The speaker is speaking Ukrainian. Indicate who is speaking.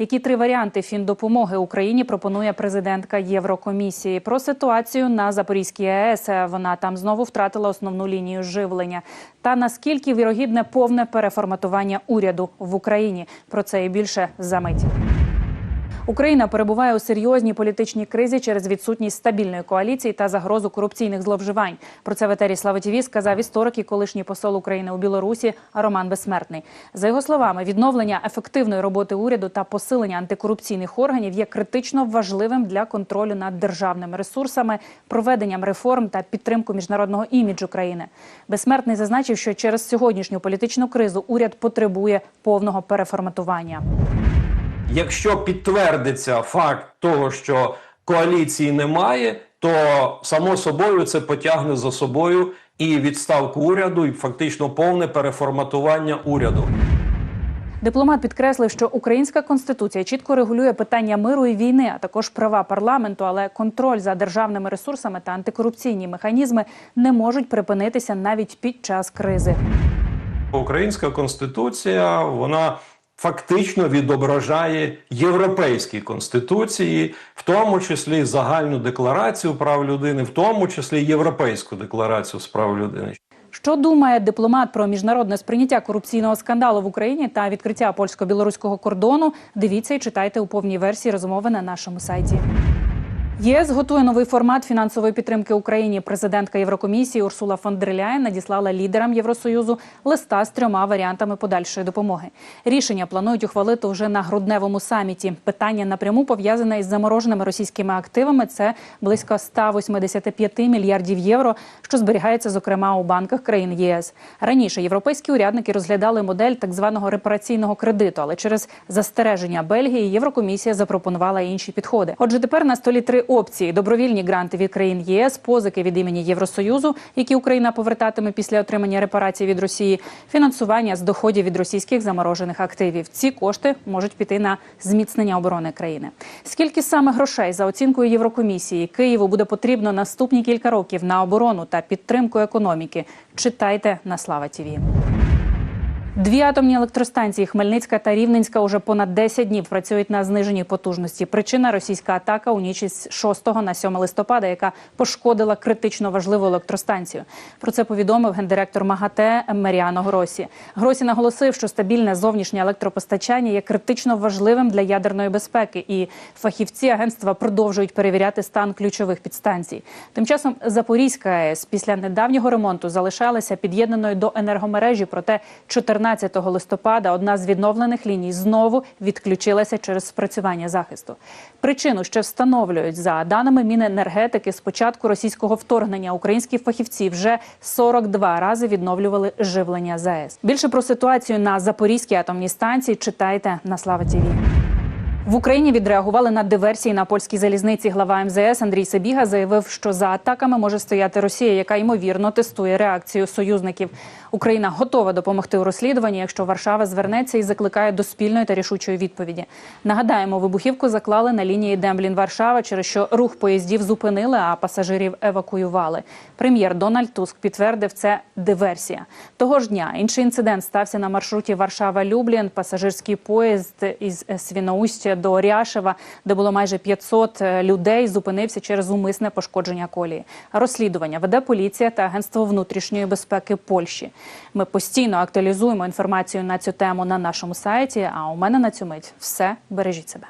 Speaker 1: Які три варіанти фіндопомоги Україні пропонує президентка Єврокомісії? Про ситуацію на Запорізькій АЕС вона там знову втратила основну лінію живлення. Та наскільки вірогідне повне переформатування уряду в Україні? Про це і більше за мить. Україна перебуває у серйозній політичній кризі через відсутність стабільної коаліції та загрозу корупційних зловживань. Про це в етері ТІВІ сказав історик і колишній посол України у Білорусі Роман Безсмертний. За його словами, відновлення ефективної роботи уряду та посилення антикорупційних органів є критично важливим для контролю над державними ресурсами, проведенням реформ та підтримку міжнародного іміджу країни. Безсмертний зазначив, що через сьогоднішню політичну кризу уряд потребує повного переформатування.
Speaker 2: Якщо підтвердиться факт того, що коаліції немає, то само собою це потягне за собою і відставку уряду, і фактично повне переформатування уряду.
Speaker 1: Дипломат підкреслив, що українська конституція чітко регулює питання миру і війни, а також права парламенту, але контроль за державними ресурсами та антикорупційні механізми не можуть припинитися навіть під час кризи.
Speaker 2: Українська конституція вона фактично відображає європейські конституції, в тому числі загальну декларацію прав людини, в тому числі європейську декларацію з прав людини.
Speaker 1: Що думає дипломат про міжнародне сприйняття корупційного скандалу в Україні та відкриття польсько-білоруського кордону? Дивіться і читайте у повній версії розмови на нашому сайті. ЄС готує новий формат фінансової підтримки Україні. Президентка Єврокомісії Урсула фон дер Ляєн надіслала лідерам Євросоюзу листа з трьома варіантами подальшої допомоги. Рішення планують ухвалити вже на грудневому саміті. Питання напряму пов'язане із замороженими російськими активами. Це близько 185 мільярдів євро, що зберігається зокрема у банках країн ЄС. Раніше європейські урядники розглядали модель так званого репараційного кредиту, але через застереження Бельгії Єврокомісія запропонувала інші підходи. Отже, тепер на столі три опції: добровільні гранти від країн ЄС, позики від імені Євросоюзу, які Україна повертатиме після отримання репарацій від Росії, фінансування з доходів від російських заморожених активів. Ці кошти можуть піти на зміцнення оборони країни. Скільки саме грошей за оцінкою Єврокомісії Києву буде потрібно наступні кілька років на оборону та підтримку економіки? Читайте на Слава Тіві. Дві атомні електростанції Хмельницька та Рівненська уже понад 10 днів працюють на зниженій потужності. Причина російська атака у ніч із 6 на 7 листопада, яка пошкодила критично важливу електростанцію. Про це повідомив гендиректор МАГАТЕ Меріано Гросі. Гросі наголосив, що стабільне зовнішнє електропостачання є критично важливим для ядерної безпеки, і фахівці агентства продовжують перевіряти стан ключових підстанцій. Тим часом Запорізька АЕС після недавнього ремонту залишалася під'єднаною до енергомережі. Проте 14 листопада одна з відновлених ліній знову відключилася через спрацювання захисту. Причину ще встановлюють за даними Міненергетики. З початку російського вторгнення українські фахівці вже 42 рази відновлювали живлення ЗАЕС. Більше про ситуацію на Запорізькій атомній станції читайте на Слава ТІВІ. В Україні відреагували на диверсії на польській залізниці. Глава МЗС Андрій Сабіга заявив, що за атаками може стояти Росія, яка ймовірно тестує реакцію союзників. Україна готова допомогти у розслідуванні, якщо Варшава звернеться і закликає до спільної та рішучої відповіді. Нагадаємо, вибухівку заклали на лінії Демблін Варшава, через що рух поїздів зупинили, а пасажирів евакуювали. Прем'єр Дональд Туск підтвердив це диверсія. Того ж дня інший інцидент стався на маршруті Варшава-Люблін. Пасажирський поїзд із Свіноустя до Ряшева, де було майже 500 людей, зупинився через умисне пошкодження колії. Розслідування веде поліція та агентство внутрішньої безпеки Польщі. Ми постійно актуалізуємо інформацію на цю тему на нашому сайті. А у мене на цю мить все бережіть себе.